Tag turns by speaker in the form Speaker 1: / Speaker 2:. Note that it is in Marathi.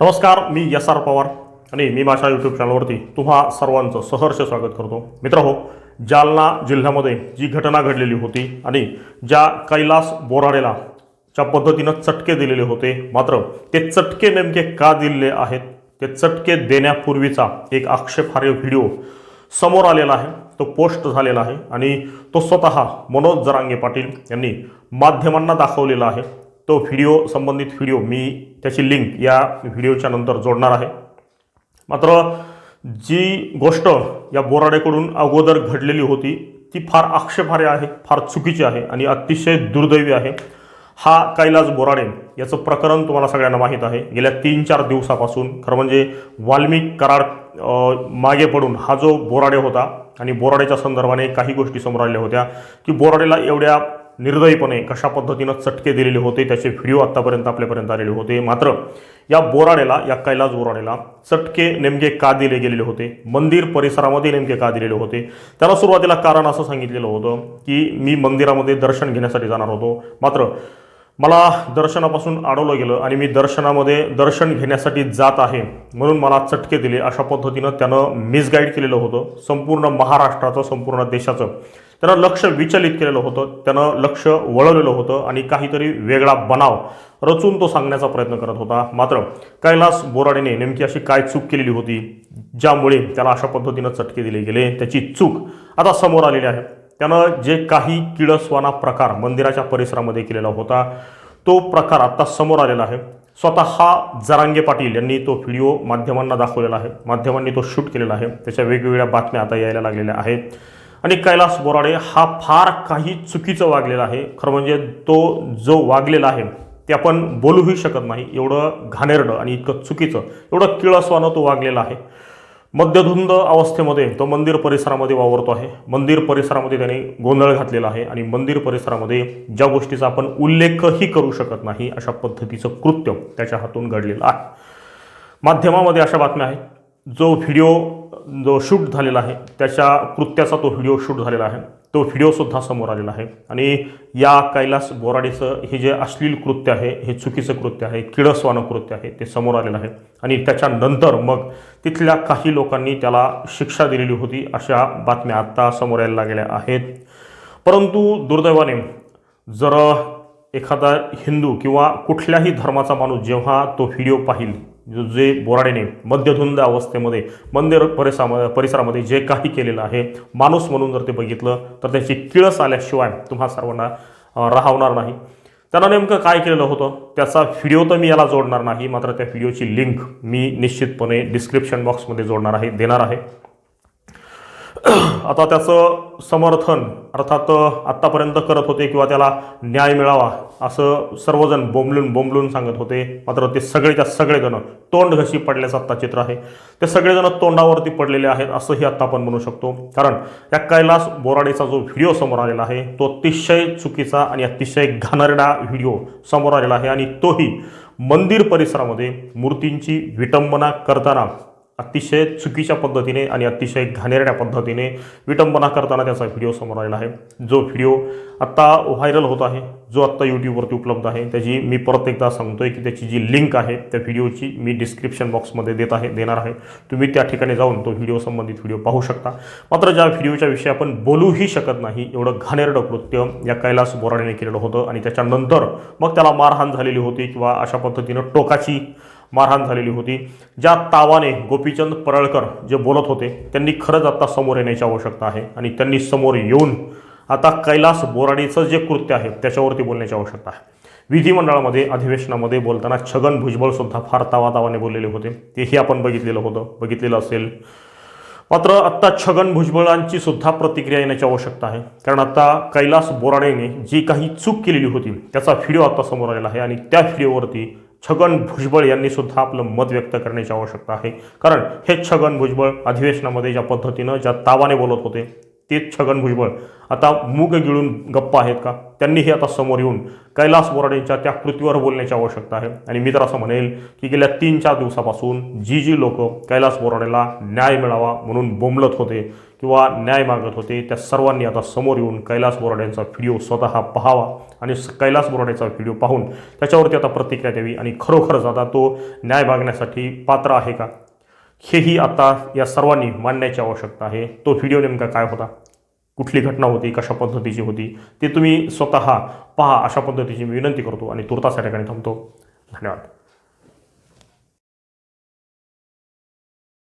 Speaker 1: नमस्कार मी यस आर पवार आणि मी माझ्या यूट्यूब चॅनलवरती तुम्हा सर्वांचं सहर्ष स्वागत करतो. मित्र हो जालना जिल्ह्यामध्ये जी घटना घडलेली होती आणि ज्या कैलास बोराडेला ज्या पद्धतीनं चटके दिलेले होते मात्र ते चटके नेमके का दिलेले आहेत? ते चटके देण्यापूर्वीचा एक आक्षेपार्ह व्हिडिओ समोर आलेला आहे तो पोस्ट झालेला आहे आणि तो स्वतः मनोज जरांगे पाटील यांनी माध्यमांना दाखवलेला आहे. तो व्हिडिओ संबंधित व्हिडिओ मी त्याची लिंक या व्हिडिओच्या नंतर जोडणार आहे. मात्र जी गोष्ट या बोराडेकडून अगोदर घडलेली होती ती फार आक्षेपार्ह आहे फार चुकीची आहे आणि अतिशय दुर्दैवी आहे. हा कैलास बोराडे याचं प्रकरण तुम्हाला सगळ्यांना माहीत आहे. गेल्या तीन चार दिवसापासून खरं म्हणजे वाल्मिक करार मागे पडून हा जो बोराडे होता आणि बोराडेच्या संदर्भाने काही गोष्टी समोर आलेल्या होत्या की बोराडेला एवढ्या निर्दयीपणे कशा पद्धतीनं चटके दिलेले होते त्याचे व्हिडिओ आत्तापर्यंत आपल्यापर्यंत आलेले होते. मात्र या बोराडेला या कैलास बोराडेला चटके नेमके का दिले गेलेले होते? मंदिर परिसरामध्ये नेमके का दिलेले होते? त्याला सुरुवातीला कारण असं सांगितलेलं होतं की मी मंदिरामध्ये दर्शन घेण्यासाठी जाणार होतो. मात्र मला दर्शनापासून अडवलं गेलं आणि मी दर्शनामध्ये दर्शन घेण्यासाठी जात आहे म्हणून मला चटके दिले. अशा पद्धतीनं त्यानं मिसगाईड केलेलं होतं. संपूर्ण महाराष्ट्राचं संपूर्ण देशाचं. त्यानं लक्ष विचलित केलेलं होतं. त्यानं लक्ष वळवलेलं होतं आणि काहीतरी वेगळा बनाव रचून तो सांगण्याचा प्रयत्न करत होता. मात्र कैलास बोराडेने नेमकी अशी काय चूक केलेली होती ज्यामुळे त्याला अशा पद्धतीनं चटके दिले गेले त्याची चूक आता समोर आलेली आहे. त्यानं जे काही किळसवाना प्रकार मंदिराच्या परिसरामध्ये केलेला होता तो प्रकार आत्ता समोर आलेला आहे. स्वतः जरांगे पाटील यांनी तो व्हिडिओ माध्यमांना दाखवलेला आहे. माध्यमांनी तो शूट केलेला आहे. त्याच्या वेगवेगळ्या बातम्या आता यायला लागलेल्या आहेत. आणि कैलास बोराडे हा फार काही चुकीचं वागलेला आहे. खरं म्हणजे तो जो वागलेला आहे ते आपण बोलूही शकत नाही. एवढं घाणेरडं आणि इतकं चुकीचं एवढं किळसवानं तो वागलेला आहे. मध्यधुंद अवस्थेमध्ये तो मंदिर परिसरामध्ये वावरतो आहे. मंदिर परिसरामध्ये त्याने गोंधळ घातलेला आहे आणि मंदिर परिसरामध्ये ज्या गोष्टीचा आपण उल्लेखही करू शकत नाही अशा पद्धतीचं कृत्य त्याच्या हातून घडलेलं आहे. माध्यमामध्ये अशा बातम्या आहेत. जो व्हिडिओ जो शूट झालेला आहे त्याच्या कृत्याचा तो व्हिडिओ शूट झालेला आहे. तो व्हिडिओसुद्धा समोर आलेला आहे. आणि या कैलास बोराडेचं हे जे अश्लील कृत्य आहे हे चुकीचं कृत्य आहे किळसवानं कृत्य आहे ते समोर आलेलं आहे. आणि त्याच्यानंतर मग तिथल्या काही लोकांनी त्याला शिक्षा दिलेली होती अशा बातम्या आत्ता समोर यायला लागलेल्या आहेत. परंतु दुर्दैवाने जर एखादा हिंदू किंवा कुठल्याही धर्माचा माणूस जेव्हा तो व्हिडिओ पाहिल जे बोराडेने मध्यधुंद अवस्थेमध्ये मंदिर परिसरामध्ये परिसरामध्ये जे काही केलेलं आहे माणूस म्हणून जर ते बघितलं तर त्याची किळस आल्याशिवाय तुम्हा सर्वांना राहणार नाही. त्यानं नेमकं काय केलेलं होतं? त्याचा व्हिडिओ तर मी याला जोडणार नाही मात्र त्या व्हिडिओची लिंक मी निश्चितपणे डिस्क्रिप्शन बॉक्समध्ये जोडणार आहे देणार आहे. आता त्याचं समर्थन अर्थात आत्तापर्यंत करत होते किंवा त्याला न्याय मिळावा असं सर्वजण बोंबलून बोंबलून सांगत होते. मात्र ते सगळेच्या सगळेजण तोंड घशी पडल्याचं आत्ता चित्र आहे. ते सगळेजण तोंडावरती पडलेले आहेत असंही आत्ता आपण म्हणू शकतो. कारण या कैलास बोराडेचा जो व्हिडिओ समोर आलेला आहे तो अतिशय चुकीचा आणि अतिशय घाणेरडा व्हिडिओ समोर आलेला आहे. आणि तोही मंदिर परिसरामध्ये मूर्तींची विटंबना करताना अतिशय चुकीच्या पद्धतीने आणि अतिशय घाणेरड्या पद्धतीने विटंबना करताना त्याचा व्हिडिओ समोर आलेला आहे. जो व्हिडिओ आत्ता व्हायरल होत आहे जो आत्ता यूट्यूबवरती उपलब्ध आहे त्याची मी परत एकदा सांगतो आहे की त्याची जी लिंक आहे त्या व्हिडिओची मी डिस्क्रिप्शन बॉक्समध्ये देत आहे देणार आहे. तुम्ही त्या ठिकाणी जाऊन तो व्हिडिओ संबंधित व्हिडिओ पाहू शकता. मात्र ज्या व्हिडिओच्या विषयी आपण बोलूही शकत नाही एवढं घाणेरडं कृत्य या कैलास बोराडेने केलेलं होतं आणि त्याच्यानंतर मग त्याला मारहाण झालेली होती किंवा अशा पद्धतीनं टोकाची मारहाण झालेली होती ज्या तावाने गोपीचंद परळकर जे बोलत होते त्यांनी खरंच आत्ता समोर येण्याची आवश्यकता आहे आणि त्यांनी समोर येऊन आता कैलास बोराडीचं जे कृत्य आहे त्याच्यावरती बोलण्याची आवश्यकता आहे. विधिमंडळामध्ये अधिवेशनामध्ये बोलताना छगन भुजबळसुद्धा फार तावातावाने बोललेले होते. तेही आपण बघितलेलं होतं बघितलेलं असेल. मात्र आत्ता छगन भुजबळांची सुद्धा प्रतिक्रिया येण्याची आवश्यकता आहे. कारण आता कैलास बोराडेने जी काही चूक केलेली होती त्याचा व्हिडिओ आता समोर आलेला आहे आणि त्या व्हिडिओवरती छगन भुजबळ यांनी सुद्धा आपलं मत व्यक्त करण्याची आवश्यकता आहे. कारण हे छगन भुजबळ अधिवेशनामध्ये ज्या पद्धतीनं ज्या तावाने बोलत होते तेच छगन भुजबळ. आता मूग गिळून गप्प आहेत का? त्यांनीही आता समोर येऊन कैलास बोराडेंच्या त्या कृतीवर बोलण्याची आवश्यकता आहे. आणि मी तर असं म्हणेल की गेल्या तीन चार दिवसापासून जी जी लोक कैलास बोराडेला न्याय मिळावा म्हणून बोंबलत होते किंवा न्याय मागत होते त्या सर्वांनी आता समोर येऊन कैलास बोराड्यांचा व्हिडिओ स्वतः पाहावा आणि कैलास बोराडेचा व्हिडिओ पाहून त्याच्यावरती आता प्रतिक्रिया द्यावी. आणि खरोखरच आता तो न्याय मागण्यासाठी पात्र आहे का? हेही आता या सर्वांनी मानण्याची आवश्यकता आहे. तो व्हिडिओ नेमका काय होता? कुठली घटना होती? कशा पद्धतीची होती? ते तुम्ही स्वतः पहा अशा पद्धतीची मी विनंती करतो आणि तुर्तास या ठिकाणी थांबतो. धन्यवाद.